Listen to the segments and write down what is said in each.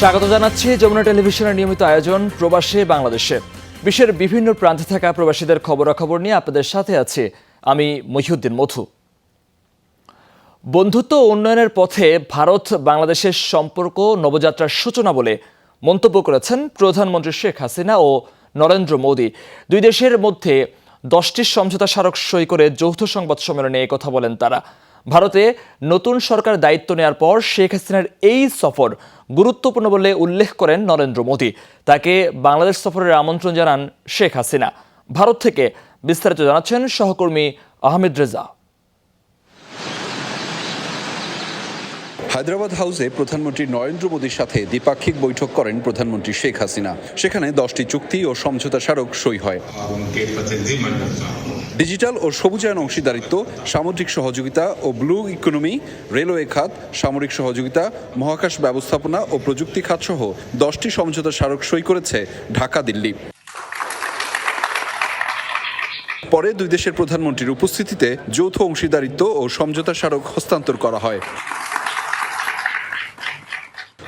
স্বাগত জানাচ্ছি যমুনা টেলিভিশনের নিয়মিত আয়োজন প্রবাসী বাংলাদেশে। বিশ্বের বিভিন্ন প্রান্তে থাকা প্রবাসীদের খবরাখবর নিয়ে আপনাদের সাথে আছি আমি মহিউদ্দিন মধু। বন্ধুত্ব উন্নয়নের পথে ভারত বাংলাদেশের সম্পর্ক নবযাত্রার সূচনা বলে মন্তব্য করেছেন প্রধানমন্ত্রী শেখ হাসিনা ও নরেন্দ্র মোদী। দুই দেশের মধ্যে দশটি সমঝোতা স্মারক সই করে যৌথ সংবাদ সম্মেলনে কথা বলেন তারা। ভারতে নতুন সরকার দায়িত্ব নেওয়ার পর শেখ হাসিনার এই সফর গুরুত্বপূর্ণ বলে উল্লেখ করেন নরেন্দ্র মোদী। তাকে বাংলাদেশ সফরের আমন্ত্রণ জানান শেখ হাসিনা। ভারত থেকে বিস্তারিত জানাচ্ছেন সহকর্মী আহমেদ রেজা। হায়দ্রাবাদ হাউসে প্রধানমন্ত্রী নরেন্দ্র মোদীর সাথে দ্বিপাক্ষিক বৈঠক করেন প্রধানমন্ত্রী শেখ হাসিনা। সেখানে দশটি চুক্তি ও সমঝোতা স্মারক সই হয়। ডিজিটাল ও সবুজায়ন অংশীদারিত্ব, সামুদ্রিক সহযোগিতা ও ব্লু ইকোনমি, রেলওয়ে খাত, সামরিক সহযোগিতা, মহাকাশ ব্যবস্থাপনা ও প্রযুক্তি খাত সহ দশটি সমঝোতা স্মারক সই করেছে ঢাকা, দিল্লি। পরে দুই দেশের প্রধানমন্ত্রীর উপস্থিতিতে যৌথ অংশীদারিত্ব ও সমঝোতা স্মারক হস্তান্তর করা হয়।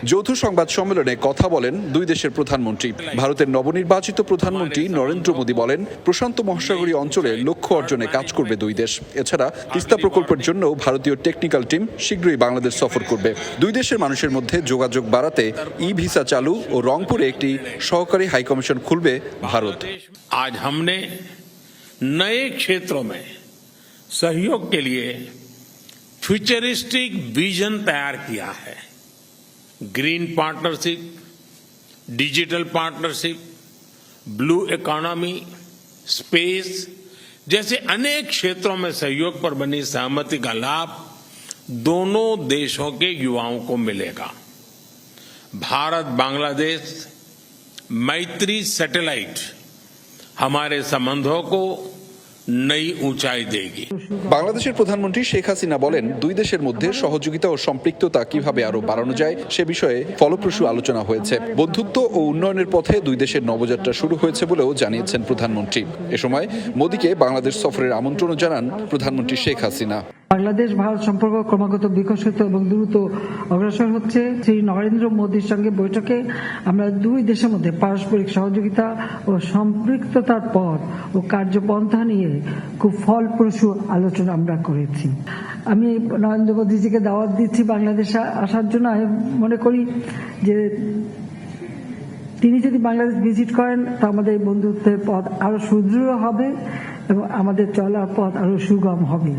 যৌথ সংবাদ সম্মেলনে কথা বলেন দুই দেশের প্রধানমন্ত্রী ভারতের নবনির্বাচিত প্রধানমন্ত্রী নরেন্দ্র মোদী বলেন প্রশান্ত মহাসাগরীয় অঞ্চলে লক্ষ্য অর্জনে কাজ করবে দুই দেশ এছাড়া তিস্তা প্রকল্পের জন্য ভারতীয় টেকনিক্যাল টিম শীঘ্রই বাংলাদেশ সফর করবে দুই দেশের মানুষের মধ্যে যোগাযোগ বাড়াতে ই ভিসা চালু ও রংপুরে একটি সহকারী হাইকমিশন খুলবে ভারত आज हमने नए क्षेत्रों में सहयोग के लिए फ्यूचरिस्टिक विजन तैयार किया है green partnership, digital partnership, blue economy, space, जैसे अनेक क्षेत्रों में सहयोग पर बनी सहमति का लाभ दोनों देशों के युवाओं को मिलेगा। भारत, बांग्लादेश, मैत्री सैटेलाइट, हमारे संबंधों को নই, উঁচাই দেগি বাংলাদেশের প্রধানমন্ত্রী শেখ হাসিনা বলেন, দুই দেশের মধ্যে সহযোগিতা ও সম্পৃক্ততা কীভাবে আরও বাড়ানো যায় সে বিষয়ে ফলপ্রসূ আলোচনা হয়েছে। বন্ধুত্ব ও উন্নয়নের পথে দুই দেশের নবযাত্রা শুরু হয়েছে বলেও জানিয়েছেন প্রধানমন্ত্রী। এ সময় মোদীকে বাংলাদেশ সফরের আমন্ত্রণও জানান প্রধানমন্ত্রী শেখ হাসিনা। বাংলাদেশ, ভারত সম্পর্ক ক্রমাগত বিকশিত এবং দ্রুত অগ্রসর হচ্ছে। শ্রী নরেন্দ্র মোদীর সঙ্গে বৈঠকে আমরা দুই দেশের মধ্যে পারস্পরিক সহযোগিতা ও সম্পৃক্ততার পথ ও কার্যপন্থা নিয়ে খুব ফলপ্রসূ আলোচনা আমরা করেছি। আমি নরেন্দ্র মোদীজিকে দাওয়াত দিচ্ছি বাংলাদেশে আসার জন্য। আমি মনে করি যে তিনি যদি বাংলাদেশ ভিজিট করেন, তো আমাদের এই বন্ধুত্বের পথ আরও সুদৃঢ় হবে এবং আমাদের চলার পথ আরও সুগম হবে।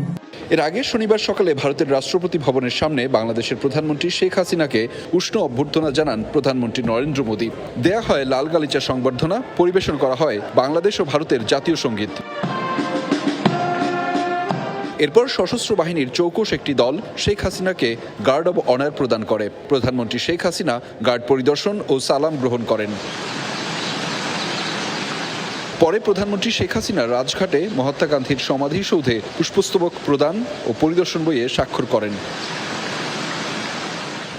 এর আগে শনিবার সকালে ভারতের রাষ্ট্রপতি ভবনের সামনে বাংলাদেশের প্রধানমন্ত্রী শেখ হাসিনাকে উষ্ণ অভ্যর্থনা জানান প্রধানমন্ত্রী নরেন্দ্র মোদী। দেয়া হয় লাল গালিচা সংবর্ধনা, পরিবেশন করা হয় বাংলাদেশ ও ভারতের জাতীয় সংগীত। এরপর সশস্ত্র বাহিনীর চৌকস একটি দল শেখ হাসিনাকে গার্ড অব অনার প্রদান করে। প্রধানমন্ত্রী শেখ হাসিনা গার্ড পরিদর্শন ও সালাম গ্রহণ করেন। পরে প্রধানমন্ত্রী শেখ হাসিনা রাজঘাটে মহাত্মা গান্ধীর সমাধিসৌধে পুষ্পস্তবক প্রদান ও পরিদর্শন বইয়ে স্বাক্ষর করেন।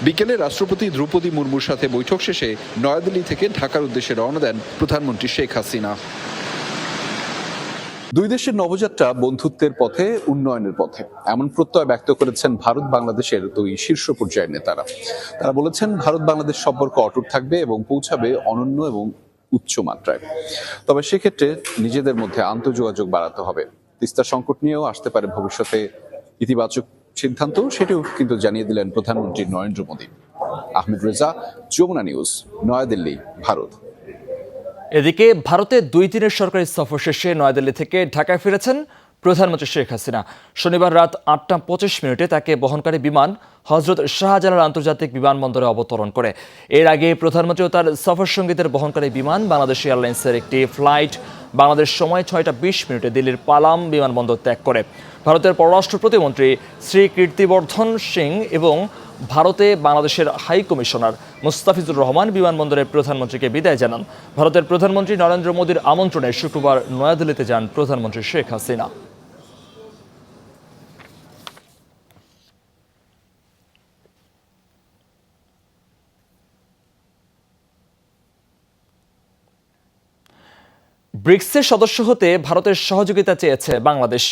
বিকেলে রাষ্ট্রপতি দ্রৌপদী মুর্মুর সাথে বৈঠক শেষে নয়াদিল্লি থেকে ঢাকার উদ্দেশ্যে রওনা দেন প্রধানমন্ত্রী শেখ হাসিনা। দুই দেশের নবযাত্রা বন্ধুত্বের পথে, উন্নয়নের পথে। এমন প্রত্যয় ব্যক্ত করেছেন ভারত বাংলাদেশের দুই শীর্ষ পর্যায়ের নেতারা। তারা বলেছেন, ভারত বাংলাদেশ সম্পর্ক অটুট থাকবে এবং পৌঁছাবে অনন্য এবং উচ্চ মাত্রায়। তবে সেক্ষেত্রে নিজেদের মধ্যে আন্তঃযোগাযোগ বাড়াতে হবে। তিস্তা সংকট নিয়েও আসতে পারে ভবিষ্যতে ইতিবাচক সিদ্ধান্ত, সেটিও কিন্তু জানিয়ে দিলেন প্রধানমন্ত্রী নরেন্দ্র মোদী। আহমেদ রেজা, যমুনা নিউজ, নয়াদিল্লি, ভারত। এদিকে ভারতের দুই দিনের সরকারি সফর শেষে নয়াদিল্লি থেকে ঢাকায় ফিরেছেন প্রধানমন্ত্রী শেখ হাসিনা। শনিবার রাত আটটা পঁচিশ মিনিটে তাকে বহনকারী বিমান হজরত শাহজালাল আন্তর্জাতিক বিমানবন্দরে অবতরণ করে। এর আগে প্রধানমন্ত্রী ও তার সফর সঙ্গীদের বহনকারী বিমান বাংলাদেশ এয়ারলাইন্সের একটি ফ্লাইট বাংলাদেশ সময় ছয়টা বিশ মিনিটে দিল্লির পালাম বিমানবন্দর ত্যাগ করে। ভারতের পররাষ্ট্র প্রতিমন্ত্রী শ্রী কীর্তিবর্ধন সিং এবং ভারতে বাংলাদেশের হাই কমিশনার মুস্তাফিজুর রহমান বিমানবন্দরে প্রধানমন্ত্রীকে বিদায় জানান। ভারতের প্রধানমন্ত্রী নরেন্দ্র মোদীর আমন্ত্রণে শুক্রবার নয়াদিল্লিতে যান প্রধানমন্ত্রী শেখ হাসিনা। ব্রিক্সের সদস্য হতে ভারতের সহযোগিতা চেয়েছে বাংলাদেশ।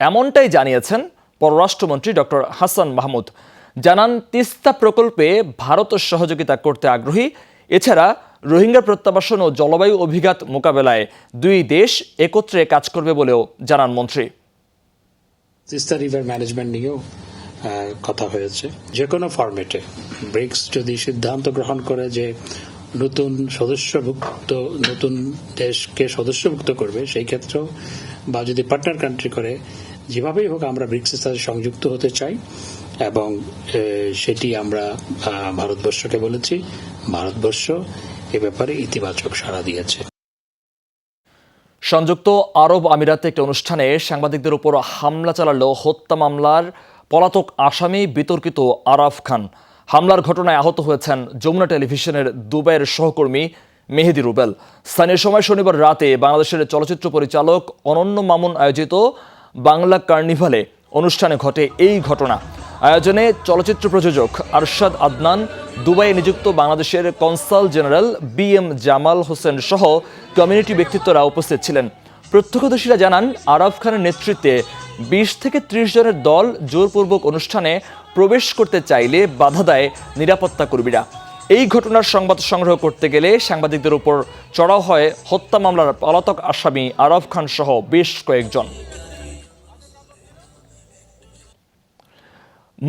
এমনটাই জানিয়েছেন পররাষ্ট্রমন্ত্রী ডক্টর হাসান মাহমুদ। জানান, তিস্তা প্রকল্পে ভারত সহযোগিতা করতে আগ্রহী। এছাড়া রোহিঙ্গা প্রত্যাবাসন ও জলবায়ু অভিঘাত মোকাবেলায় দুই দেশ একত্রে কাজ করবে বলেও জানান মন্ত্রী। তিস্তা রিভার ম্যানেজমেন্ট নিয়েও কথা হয়েছে। যে কোনো ফরম্যাটে ব্রিক্স যদি সিদ্ধান্ত গ্রহণ করে যে নতুন সদস্যভুক্ত, নতুন দেশকে সদস্যভুক্ত করবে, সেই ক্ষেত্রেও বা যদি পার্টনার কান্ট্রি করে, যেভাবেই হোক আমরা ব্রিক্সের সাথে সংযুক্ত হতে চাই এবং সেটি আমরা ভারতবর্ষকে বলেছি। ভারতবর্ষ এ ব্যাপারে ইতিবাচক সাড়া দিয়েছে। সংযুক্ত আরব আমিরাতে একটি অনুষ্ঠানে সাংবাদিকদের উপর হামলা চালালো হত্যা মামলার পলাতক আসামি বিতর্কিত আরাফ খান। হামলার ঘটনায় আহত হয়েছেন যমুনা টেলিভিশনের দুবাইয়ের সহকর্মী মেহেদি রুবেল। স্থানীয় সময় শনিবার রাতে বাংলাদেশের চলচ্চিত্র পরিচালক অনন্য মামুন আয়োজিত বাংলা কার্নিভালে অনুষ্ঠানে ঘটে এই ঘটনা। আয়োজনে চলচ্চিত্র প্রযোজক আরশাদ আদনান, দুবাইয়ে নিযুক্ত বাংলাদেশের consul general B M Jamal Hossain সহ কমিউনিটি ব্যক্তিত্বরা উপস্থিত ছিলেন। প্রত্যক্ষদর্শীরা জানান, আরাফ খানের নেতৃত্বে বিশ থেকে ত্রিশ জনের দল জোরপূর্বক অনুষ্ঠানে প্রবেশ করতে চাইলে বাধা দেয় নিরাপত্তা কর্মীরা। এই ঘটনার সংবাদ সংগ্রহ করতে গেলে সাংবাদিকদের উপর চড়াও হয় হত্যা মামলার পলাতক আসামি আরাফ খান সহ বেশ কয়েকজন।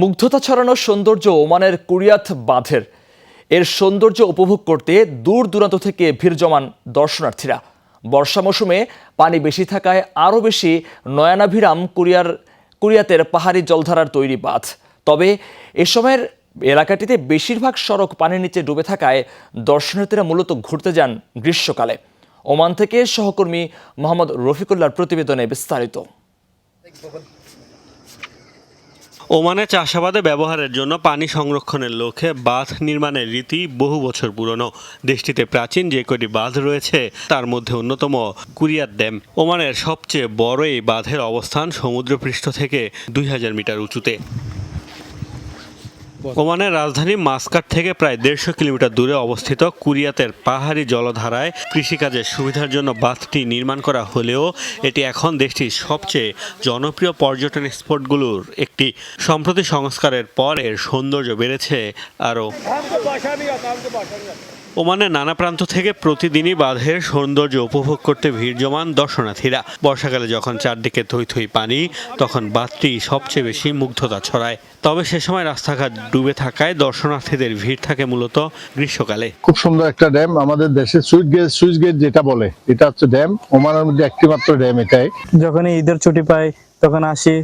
মুগ্ধতা ছড়ানো সৌন্দর্য ওমানের কুরিয়াত বাঁধের। এর সৌন্দর্য উপভোগ করতে দূর দূরান্ত থেকে ভিড় জমান দর্শনার্থীরা। বর্ষা মৌসুমে পানি বেশি থাকায় আরও বেশি নয়নাভিরাম কুরিয়ার কুরিয়াতের পাহাড়ি জলধারার তৈরি বাঁধ। তবে এ সময়ের এলাকাটিতে বেশিরভাগ সড়ক পানির নিচে ডুবে থাকায় দর্শনার্থীরা মূলত ঘুরতে যান গ্রীষ্মকালে। ওমান থেকে সহকর্মী মোহাম্মদ রফিকুল্লাহর প্রতিবেদনে বিস্তারিত। ওমানে চাষাবাদে ব্যবহারের জন্য পানি সংরক্ষণের লক্ষ্যে বাঁধ নির্মাণের রীতি বহু বছর পুরনো। দেশটিতে প্রাচীন যে কটি বাঁধ রয়েছে, তার মধ্যে অন্যতম কুরিয়ার ড্যাম। ওমানের সবচেয়ে বড় এই বাঁধের অবস্থান সমুদ্রপৃষ্ঠ থেকে দুই হাজার মিটার উঁচুতে। ওমানের রাজধানী মাস্কাট থেকে প্রায় দেড়শো কিলোমিটার দূরে অবস্থিত কুরিয়াতের পাহাড়ি জলধারায় কৃষিকাজের সুবিধার জন্য বাঁধটি নির্মাণ করা হলেও এটি এখন দেশটির সবচেয়ে জনপ্রিয় পর্যটন স্পটগুলোর একটি। সম্প্রতি সংস্কারের পর এর সৌন্দর্য বেড়েছে আরও। ওমানের নানা প্রান্ত থেকে প্রতিদিনই বাঁধের সৌন্দর্য উপভোগ করতে ভিড় জমান দর্শনার্থীরা। বর্ষাকালে যখন চারদিকে থই থই পানি তখন বাঁধটি সবচেয়ে বেশি মুগ্ধতা ছড়ায়। তবে সে সময় রাস্তাঘাট ডুবে থাকায় দর্শনার্থীদের ভিড় থাকে মূলত গ্রীষ্মকালে। খুব সুন্দর একটা ড্যাম আমাদের দেশে সুইচ গেট সুইচ গেট যেটা বলে এটা হচ্ছে ড্যাম। ওমানের মধ্যে একটি মাত্র ড্যাম এটাই। যখনই ঈদের ছুটি পাই তখন আসি।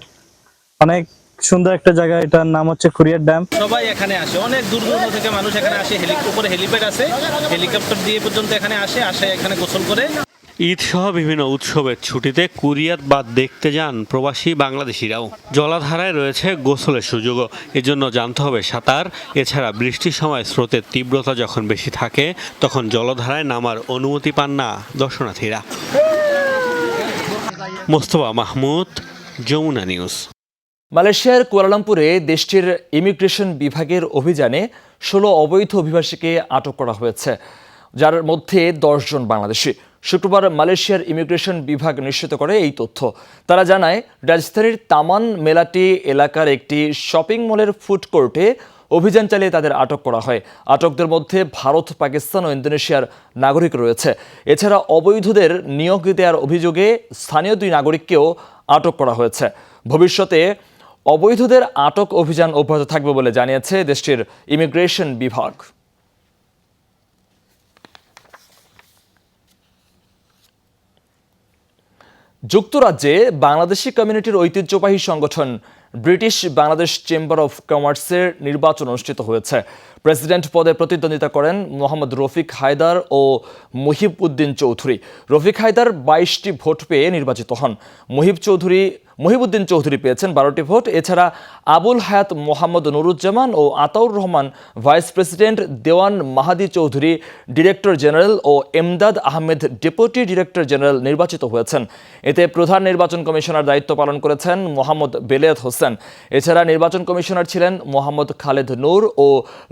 অনেক সুন্দর একটা জায়গা এটার নাম হচ্ছে খুরিয়ার ড্যাম। সবাই এখানে আসে। অনেক দূর দূরান্ত থেকে মানুষ এখানে আসে। উপরে হেলিপ্যাড আছে। হেলিকপ্টার দিয়ে পর্যন্ত এখানে আসে আসে এখানে গোসল করে। ঈদ সহ বিভিন্ন উৎসবের ছুটিতে কুরিয়াত বাদ দেখতে যান প্রবাসী বাংলাদেশিরাও। জলাধারায় রয়েছে গোসলের সুযোগও। এজন্য জানতে হবে সাঁতার। এছাড়া বৃষ্টির সময় স্রোতের তীব্রতা যখন বেশি থাকে তখন জলধারায় নামার অনুমতি পান না দর্শনার্থীরা। মোস্তফা মাহমুদ যমুনা নিউজ। মালয়েশিয়ার কুয়ালালামপুরে দেশটির ইমিগ্রেশন বিভাগের অভিযানে ষোলো অবৈধ অভিবাসীকে আটক করা হয়েছে, যার মধ্যে দশজন বাংলাদেশি। শুক্রবার মালয়েশিয়ার ইমিগ্রেশন বিভাগ নিশ্চিত করে এই তথ্য। তারা জানায়, রাজধানীর তামান মেলাটি এলাকার একটি শপিং মলের ফুড কোর্টে অভিযান চালিয়ে তাদের আটক করা হয়। আটকদের মধ্যে ভারত, পাকিস্তান ও ইন্দোনেশিয়ার নাগরিক রয়েছে। এছাড়া অবৈধদের নিয়োগ দেওয়ার অভিযোগে স্থানীয় দুই নাগরিককেও আটক করা হয়েছে। ভবিষ্যতে অবৈধদের আটক অভিযান অব্যাহত থাকবে বলে জানিয়েছে দেশটির ইমিগ্রেশন বিভাগ। যুক্তরাজ্যে বাংলাদেশি কমিউনিটির ঐতিহ্যবাহী সংগঠন ব্রিটিশ বাংলাদেশ চেম্বার অফ কমার্সের নির্বাচন অনুষ্ঠিত হয়েছে। প্রেসিডেন্ট পদে প্রতিদ্বন্দ্বিতা করেন মোহাম্মদ রফিক হায়দার ও মুহিব উদ্দিন চৌধুরী। রফিক হায়দার বাইশটি ভোট পেয়ে নির্বাচিত হন। মুহিব চৌধুরী মহিবুদ্দিন চৌধুরী পেয়েছেন বারোটি ভোট। এছাড়া আবুল হায়াত মোহাম্মদ নুরুজ্জামান ও Ataur Rahman vice president Dewan Mahadi Chowdhury director general ও Emdad Ahmed deputy director general নির্বাচিত হয়েছেন। এতে প্রধান নির্বাচন কমিশনার দায়িত্ব পালন করেছেন মোহাম্মদ বেলেদ হোসেন। এছাড়া নির্বাচন কমিশনার ছিলেন মোহাম্মদ খালেদ নূর ও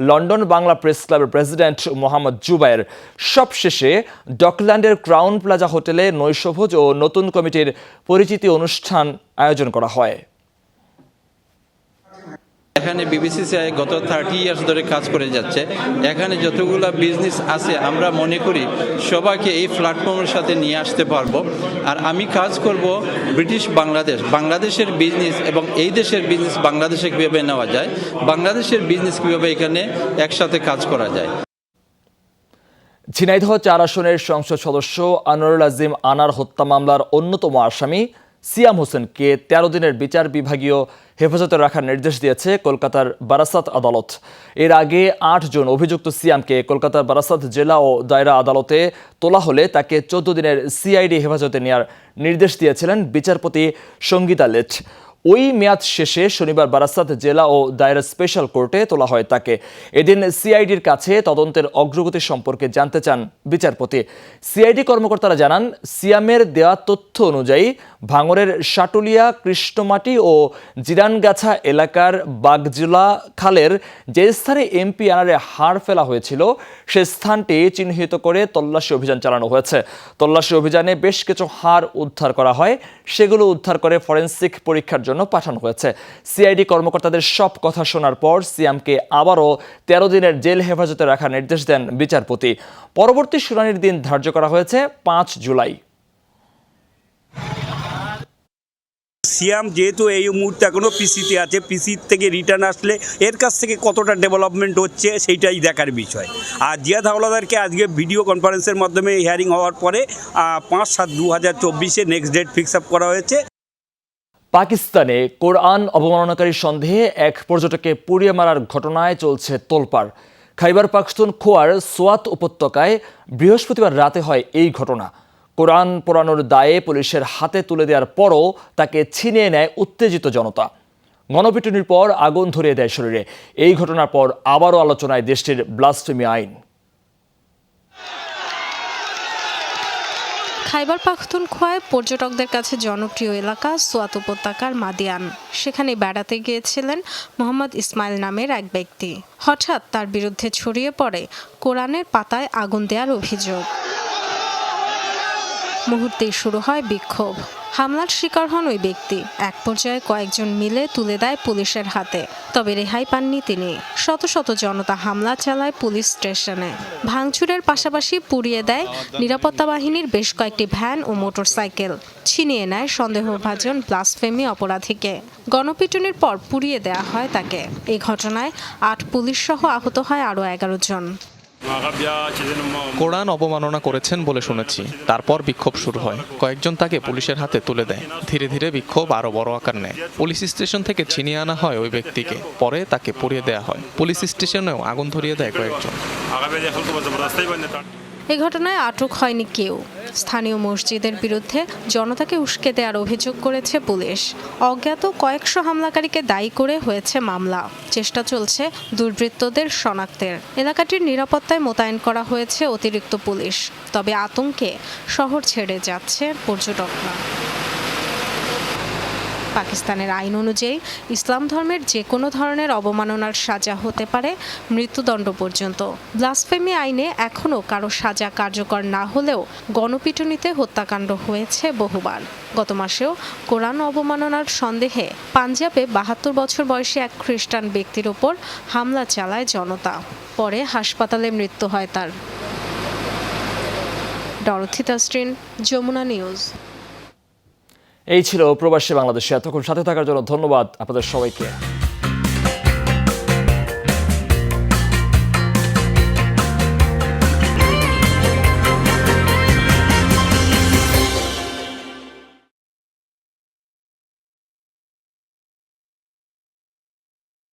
লন্ডন বাংলা প্রেস ক্লাবের প্রেসিডেন্ট মোহাম্মদ জুবায়ের। সবশেষে ডকল্যান্ডের ক্রাউন প্লাজা হোটেলে নৈশভোজ ও নতুন কমিটির পরিচিতি অনুষ্ঠান আয়োজন করা হয়। এখানে বিবিসিসিআই গত থার্টি ইয়ার্স ধরে কাজ করে যাচ্ছে। এখানে যতগুলো বিজনেস আছে আমরা মনে করি সবাইকে এই প্ল্যাটফর্মের সাথে নিয়ে আসতে পারব। আর আমি কাজ করব ব্রিটিশ বাংলাদেশ বাংলাদেশের বিজনেস এবং এই দেশের বিজনেস বাংলাদেশে কীভাবে নেওয়া যায় বাংলাদেশের বিজনেস কীভাবে এখানে একসাথে কাজ করা যায়। ঝিনাইদহ চার আসনের সংসদ সদস্য আনোয়ারুল আজিম আনার হত্যা মামলার অন্যতম আসামি সিয়াম হোসেনকে তেরো দিনের বিচার বিভাগীয় হেফাজতে রাখার নির্দেশ দিয়েছে কলকাতার বারাসাত আদালত। এর আগে আট জন অভিযুক্ত সিয়ামকে কলকাতার বারাসাত জেলা ও দায়রা আদালতে তোলা হলে তাকে চোদ্দ দিনের সিআইডি হেফাজতে নেওয়ার নির্দেশ দিয়েছিলেন বিচারপতি সঙ্গীতা লেট ওই মেয়াদ শেষে শনিবার বারাসাত জেলা ও দায়রা স্পেশাল কোর্টে তোলা হয় তাকে। এদিন সিআইডির কাছে তদন্তের অগ্রগতি সম্পর্কে জানতে চান বিচারপতি। সিআইডি কর্মকর্তারা জানান, সিয়ামের দেওয়া তথ্য অনুযায়ী ভাঙরের সাটুলিয়া, কৃষ্ণমাটি ও জিরানগাছা এলাকার বাগজুলা খালের যে স্থানে এমপি আনারে হাড় ফেলা হয়েছিল, সে স্থানটি চিহ্নিত করে তল্লাশি অভিযান চালানো হয়েছে। তল্লাশি অভিযানে বেশ কিছু হাড় উদ্ধার করা হয়, সেগুলো উদ্ধার করে ফরেন্সিক পরীক্ষার জন্য পাঠানো হয়েছে। সিআইডি কর্মকর্তাদের সব কথা শোনার পর সিয়ামকে আবারও তেরো দিনের জেল হেফাজতে রাখার নির্দেশ দেন বিচারপতি। পরবর্তী শুনানির দিন ধার্য করা হয়েছে পাঁচ জুলাই। সিয়াম, যেহেতু এই মুহূর্তে এখনও পিসিতে আছে পিসির থেকে রিটার্ন আসলে এর কাছ থেকে কতটা ডেভেলপমেন্ট হচ্ছে সেইটাই দেখার বিষয়। আর জিয়াদ হাওলাদারকে আজকে ভিডিও কনফারেন্সের মাধ্যমে হিয়ারিং হওয়ার পরে পাঁচ সাত দু হাজার চব্বিশে নেক্সট ডেট ফিক্স আপ করা হয়েছে। পাকিস্তানে কোরআন অবমাননাকারী সন্দেহে এক পর্যটককে পুড়িয়ে মারার ঘটনায় চলছে তোলপাড়। খাইবার পাখতুন খোয়ার সোয়াত উপত্যকায় বৃহস্পতিবার রাতে হয় এই ঘটনা। কোরআন পোড়ানোর দায়ে পুলিশের হাতে তুলে দেওয়ার পরও তাকে ছিনিয়ে নেয় উত্তেজিত জনতা। গণপিটুনির পর আগুন ধরিয়ে দেয় শরীরে। এই ঘটনার পর আবারও আলোচনায় দেশটির ব্লাস্টমি আইন। খাইবার পাখতুনখোয়ায় পর্যটকদের কাছে জনপ্রিয় এলাকা সোয়াত উপত্যকার মাদিয়ান। সেখানে বেড়াতে গিয়েছিলেন মোহাম্মদ ইসমাইল নামের এক ব্যক্তি। হঠাৎ তার বিরুদ্ধে ছড়িয়ে পড়ে কোরআনের পাতায় আগুন দেওয়ার অভিযোগ। মুহূর্তেই শুরু হয় বিক্ষোভ। হামলার শিকার হন ওই ব্যক্তি। এক পর্যায়ে কয়েকজন মিলে তুলে দেয় পুলিশের হাতে। তবে রেহাই পাননি তিনি। শত শত জনতা হামলা চালায় পুলিশ স্টেশনে। ভাঙচুরের পাশাপাশি পুড়িয়ে দেয় নিরাপত্তা বাহিনীর বেশ কয়েকটি ভ্যান ও মোটরসাইকেল। ছিনিয়ে নেয় সন্দেহভাজন ব্লাসফেমি অপরাধীকে। গণপিটুনির পর পুড়িয়ে দেয়া হয় তাকে। এই ঘটনায় আট পুলিশ সহ আহত হয় আরও এগারো জন। কোরআন অবমাননা করেছেন বলে শুনেছি। তারপর বিক্ষোভ শুরু হয়। কয়েকজন তাকে পুলিশের হাতে তুলে দেয়। ধীরে ধীরে বিক্ষোভ আরও বড় আকার নেয়। পুলিশ স্টেশন থেকে ছিনিয়ে আনা হয় ওই ব্যক্তিকে। পরে তাকে পুড়িয়ে দেওয়া হয়। পুলিশ স্টেশনেও আগুন ধরিয়ে দেয় কয়েকজন। এই ঘটনায় আটক হয়নি কেউ। স্থানীয় মসজিদের বিরুদ্ধে জনতাকে উস্কে দেওয়ার অভিযোগ করেছে পুলিশ। অজ্ঞাত কয়েকশো হামলাকারীকে দায়ী করে হয়েছে মামলা। চেষ্টা চলছে দুর্বৃত্তদের শনাক্তের। এলাকাটির নিরাপত্তায় মোতায়েন করা হয়েছে অতিরিক্ত পুলিশ। তবে আতঙ্কে শহর ছেড়ে যাচ্ছে পর্যটকরা। পাকিস্তানের আইন অনুযায়ী ইসলাম ধর্মের যে কোনো ধরনের অবমাননার সাজা হতে পারে মৃত্যুদণ্ড পর্যন্ত। ব্লাসফেমি আইনে এখনও কারও সাজা কার্যকর না হলেও গণপিটুনিতে হত্যাকাণ্ড হয়েছে বহুবার। গত মাসেও কোরআন অবমাননার সন্দেহে পাঞ্জাবে বাহাত্তর বছর বয়সী এক খ্রিস্টান ব্যক্তির ওপর হামলা চালায় জনতা। পরে হাসপাতালে মৃত্যু হয় তার। ডরথি তাস্ট্রিন যমুনা নিউজ। এই ছিল প্রবাসী বাংলাদেশে। এতক্ষণ সাথে থাকার জন্য ধন্যবাদ আপনাদের সবাইকে।